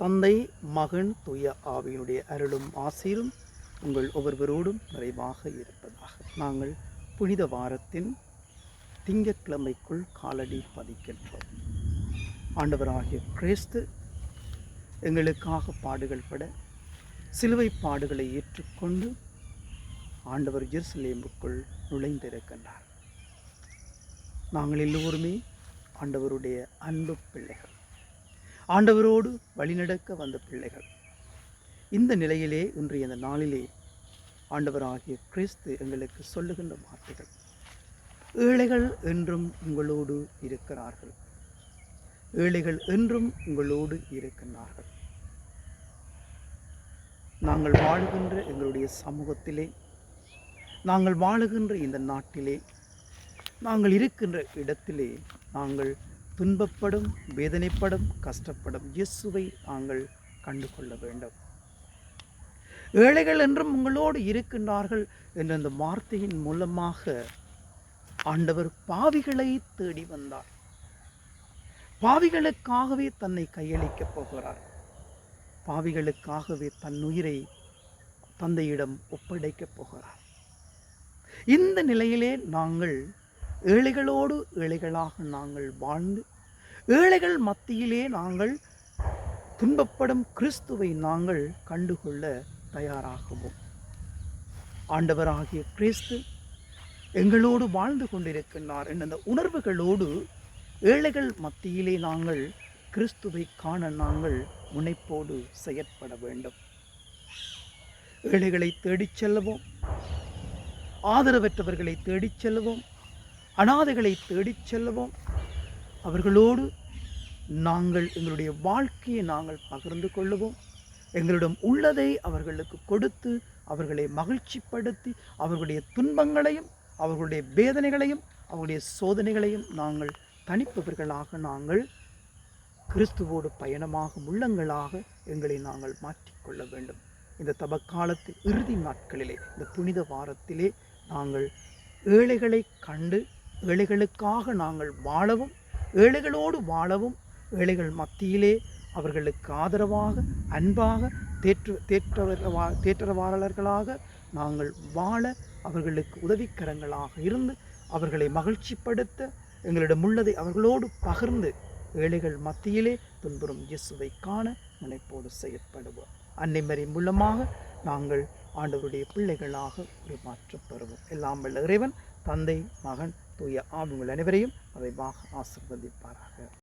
தந்தை மகன் தூய ஆவியினுடைய அருளும் ஆசீரும் உங்கள் ஒவ்வொருவரோடும் நிறைவாக இருப்பதாக. நாங்கள் புனித வாரத்தின் திங்கட்கிழமைக்குள் காலடி பதிக்கின்றோம். ஆண்டவராகிய கிறிஸ்து எங்களுக்காக பாடுகள் பட சிலுவை பாடுகளை ஏற்றுக்கொண்டு ஆண்டவர் ஜெருசலேமுக்குள் நுழைந்திருக்கின்றார். நாங்கள் எல்லோருமே ஆண்டவருடைய அன்பு பிள்ளைகள். ஆண்டவரோடு வழிநடக்க வந்த பிள்ளைகள். இந்த நிலையிலே இன்றைய இந்த நாளிலே ஆண்டவராகிய கிறிஸ்து எங்களுக்கு சொல்லுகின்ற வார்த்தைகள். ஏழைகள் என்றும் உங்களோடு இருக்கிறார்கள். ஏழைகள் என்றும் உங்களோடு இருக்கின்றார்கள். நாங்கள் வாழுகின்ற எங்களுடைய சமூகத்திலே நாங்கள் வாழுகின்ற இந்த நாட்டிலே நாங்கள் இருக்கின்ற இடத்திலே நாங்கள் துன்பப்படும் வேதனைப்படும் கஷ்டப்படும். இயேசுவை நாங்கள் கண்டு கொள்ள வேண்டும். ஏழைகள் என்றும் உங்களோடு இருக்கின்றார்கள் என்ற அந்த வார்த்தையின் மூலமாக ஆண்டவர் பாவிகளை தேடி வந்தார். பாவிகளுக்காகவே தன்னை கையளிக்கப் போகிறார். பாவிகளுக்காகவே தன் உயிரை தந்தையிடம் ஒப்படைக்கப் போகிறார். இந்த நிலையிலே நாங்கள் ஏழைகளோடு ஏழைகளாக நாங்கள் வாழ்ந்து ஏழைகள் மத்தியிலே நாங்கள் துன்பப்படும் கிறிஸ்துவை நாங்கள் கண்டுகொள்ள தயாராகவும். ஆண்டவராகிய கிறிஸ்து எங்களோடு வாழ்ந்து கொண்டிருக்கின்றார் என்ற அந்த உணர்வுகளோடு ஏழைகள் மத்தியிலே நாங்கள் கிறிஸ்துவை காண நாங்கள் முனைப்போடு செயற்பட வேண்டும். ஏழைகளை தேடிச் செல்லவும் ஆதரவற்றவர்களை தேடிச் செல்லவும் அனாதைகளை தேடிச் செல்லவும் அவர்களோடு நாங்கள் எங்களுடைய வாழ்க்கையை நாங்கள் பகிர்ந்து கொள்ளுவோம். எங்களிடம் உள்ளதை அவர்களுக்கு கொடுத்து அவர்களை மகிழ்ச்சிப்படுத்தி அவர்களுடைய துன்பங்களையும் அவர்களுடைய வேதனைகளையும் அவர்களுடைய சோதனைகளையும் நாங்கள் தணிப்பவர்களாக நாங்கள் கிறிஸ்துவோடு பயணமாகும் உள்ளங்களாக எங்களை நாங்கள் மாற்றிக்கொள்ள வேண்டும். இந்த தபக்காலத்தில் இறுதி நாட்களிலே இந்த புனித வாரத்திலே நாங்கள் ஏழைகளை கண்டு ஏழைகளுக்காக நாங்கள் வாழவும் ஏழைகளோடு வாழவும் ஏழைகள் மத்தியிலே அவர்களுக்கு ஆதரவாக அன்பாக தேற்று தேற்றவா தேற்றவாளர்களாக நாங்கள் வாழ அவர்களுக்கு உதவிக்கரங்களாக இருந்து அவர்களை மகிழ்ச்சிப்படுத்த எங்களிடம் உள்ளதை அவர்களோடு பகிர்ந்து ஏழைகள் மத்தியிலே துன்புறும் இயேசுவை காண நினைப்போடு செயற்படுவோம். அன்னை மறை மூலமாக நாங்கள் ஆண்டவருடைய பிள்ளைகளாக உருமாற்றம் பெறுவோம். எல்லாம் வல்ல இறைவன் தந்தை மகன் தூய ஆவிகள் அனைவரையும் அவைவாக ஆசிர்வதிப்பாராக.